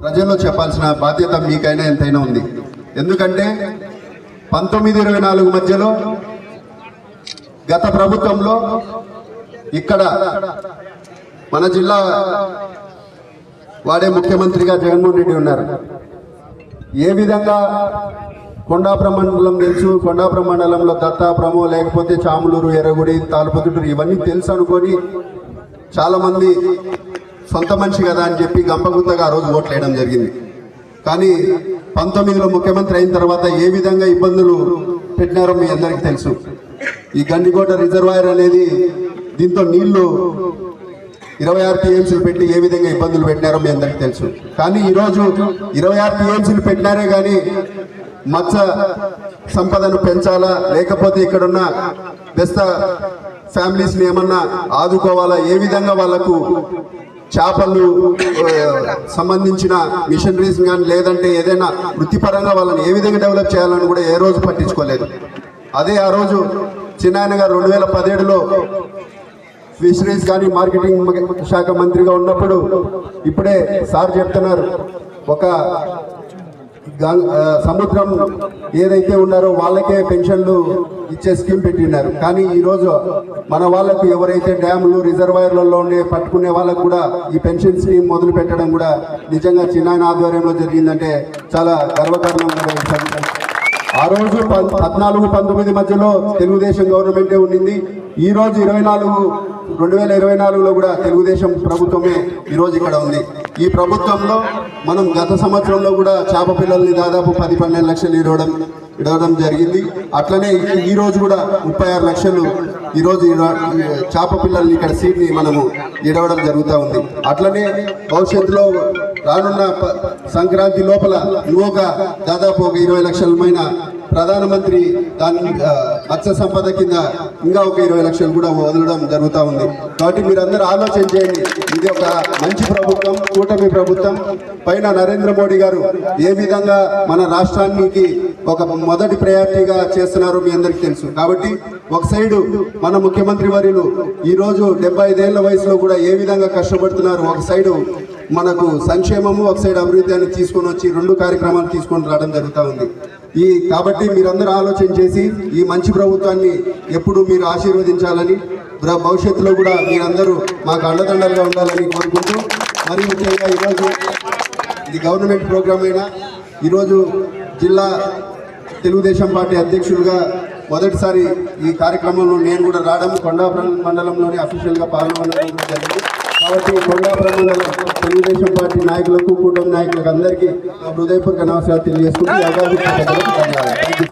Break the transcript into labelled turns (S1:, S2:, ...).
S1: ప్రజల్లో చెప్పాల్సిన బాధ్యత మీకైనా ఎంతైనా ఉంది. ఎందుకంటే పంతొమ్మిది ఇరవై నాలుగు మధ్యలో గత ప్రభుత్వంలో ఇక్కడ మన జిల్లా వాడే ముఖ్యమంత్రిగా జగన్మోహన్ రెడ్డి ఉన్నారు. ఏ విధంగా కొండాపురం మండలం తెలుసు కొండాపురం మండలంలో దత్తాపురము లేకపోతే చాములూరు ఎర్రగుడి తాలుపతుటూరు ఇవన్నీ తెలుసు అనుకొని చాలామంది సొంత మనిషి కదా అని చెప్పి గంపగుత్తగా ఆ రోజు ఓట్లు వేయడం జరిగింది. కానీ పంతొమ్మిదిలో ముఖ్యమంత్రి అయిన తర్వాత ఏ విధంగా ఇబ్బందులు పెట్టినారో మీ అందరికీ తెలుసు. ఈ గండికోట రిజర్వాయర్ అనేది దీంతో నీళ్ళు ఇరవై ఆరు టీఎంసీలు పెట్టి ఏ విధంగా ఇబ్బందులు పెట్టినారో మీ అందరికీ తెలుసు. కానీ ఈరోజు ఇరవై ఆరు టీఎంసీలు పెట్టినారే కానీ మత్స్య సంపదను పెంచాలా? లేకపోతే ఇక్కడున్న బెస్త ఫ్యామిలీస్ని ఏమన్నా ఆదుకోవాలా? ఏ విధంగా వాళ్ళకు చేపలు సంబంధించిన మిషనరీస్ కానీ లేదంటే ఏదైనా వృత్తిపరంగా వాళ్ళని ఏ విధంగా డెవలప్ చేయాలని కూడా ఏ రోజు పట్టించుకోలేదు. అదే ఆ రోజు చిన్నాయన గారు రెండు వేల పదిహేడులో ఫిషరీస్ కానీ మార్కెటింగ్ శాఖ మంత్రిగా ఉన్నప్పుడు ఇప్పుడే సార్ చెప్తున్నారు ఒక సముద్రం ఏదైతే ఉన్నారో వాళ్ళకే పెన్షన్లు ఇచ్చే స్కీమ్ పెట్టినారు. కానీ ఈరోజు మన వాళ్ళకు ఎవరైతే డ్యాములు రిజర్వాయర్లలో ఉండే పట్టుకునే వాళ్ళకు కూడా ఈ పెన్షన్ స్కీమ్ మొదలు పెట్టడం కూడా నిజంగా చిన్నాయన ఆధ్వర్యంలో జరిగిందంటే చాలా గర్వకారణంగా ఆ రోజు ప- పద్నాలుగు పంతొమ్మిది మధ్యలో తెలుగుదేశం గవర్నమెంటే ఉండింది. ఈరోజు ఇరవై నాలుగు రెండు వేల ఇరవై నాలుగులో కూడా తెలుగుదేశం ప్రభుత్వమే ఈరోజు ఇక్కడ ఉంది. ఈ ప్రభుత్వంలో మనం గత సంవత్సరంలో కూడా చేప పిల్లల్ని దాదాపు పది పన్నెండు లక్షలు ఇవ్వడం ఇవ్వడం జరిగింది. అట్లనే ఈ- రోజు కూడా ముప్పై ఆరు లక్షలు ఈరోజు చేప పిల్లల్ని ఇక్కడ సీట్ని మనము ఇడవడం జరుగుతూ ఉంది. అట్లనే భవిష్యత్తులో రానున్న సంక్రాంతి లోపల ఇంకొక దాదాపు ఒక ఇరవై లక్షలమైన ప్రధానమంత్రి దాని మత్స్య సంపద కింద ఇంకా ఒక ఇరవై లక్షలు కూడా వదలడం జరుగుతూ ఉంది. కాబట్టి మీరందరూ ఆలోచన చేయండి. ఇది ఒక మంచి ప్రభుత్వం కూటమి ప్రభుత్వం. పైన నరేంద్ర మోడీ గారు ఏ విధంగా మన రాష్ట్రానికి ఒక మొదటి ప్రయారిటీగా చేస్తున్నారో మీ అందరికీ తెలుసు. కాబట్టి ఒక సైడు మన ముఖ్యమంత్రి వర్యులు ఈరోజు డెబ్బై ఐదేళ్ళ వయసులో కూడా ఏ విధంగా కష్టపడుతున్నారు ఒక సైడు మనకు సంక్షేమము ఒక సైడ్ అభివృద్ధి అని తీసుకొని వచ్చి రెండు కార్యక్రమాలు తీసుకొని రావడం జరుగుతూ ఉంది. ఈ కాబట్టి మీరందరూ ఆలోచన చేసి ఈ మంచి ప్రభుత్వాన్ని ఎప్పుడు మీరు ఆశీర్వదించాలని భవిష్యత్తులో కూడా మీరందరూ మాకు అండదండలుగా ఉండాలని కోరుకుంటూ మరి ముఖ్యంగా ఈరోజు ఇది గవర్నమెంట్ ప్రోగ్రామ్ అయినా ఈరోజు జిల్లా తెలుగుదేశం పార్టీ అధ్యక్షుడిగా మొదటిసారి ఈ కార్యక్రమంలో నేను కూడా రావడం కొండాపురం మండలంలోని అఫీషియల్గా పాల్గొనడం జరిగింది. కాబట్టి కొండాపురం మండలం తెలుగుదేశం పార్టీ నాయకులకు కూటమి నాయకులకు అందరికీ నా హృదయపూర్వక నమస్కారాలు తెలియజేసుకుంటూ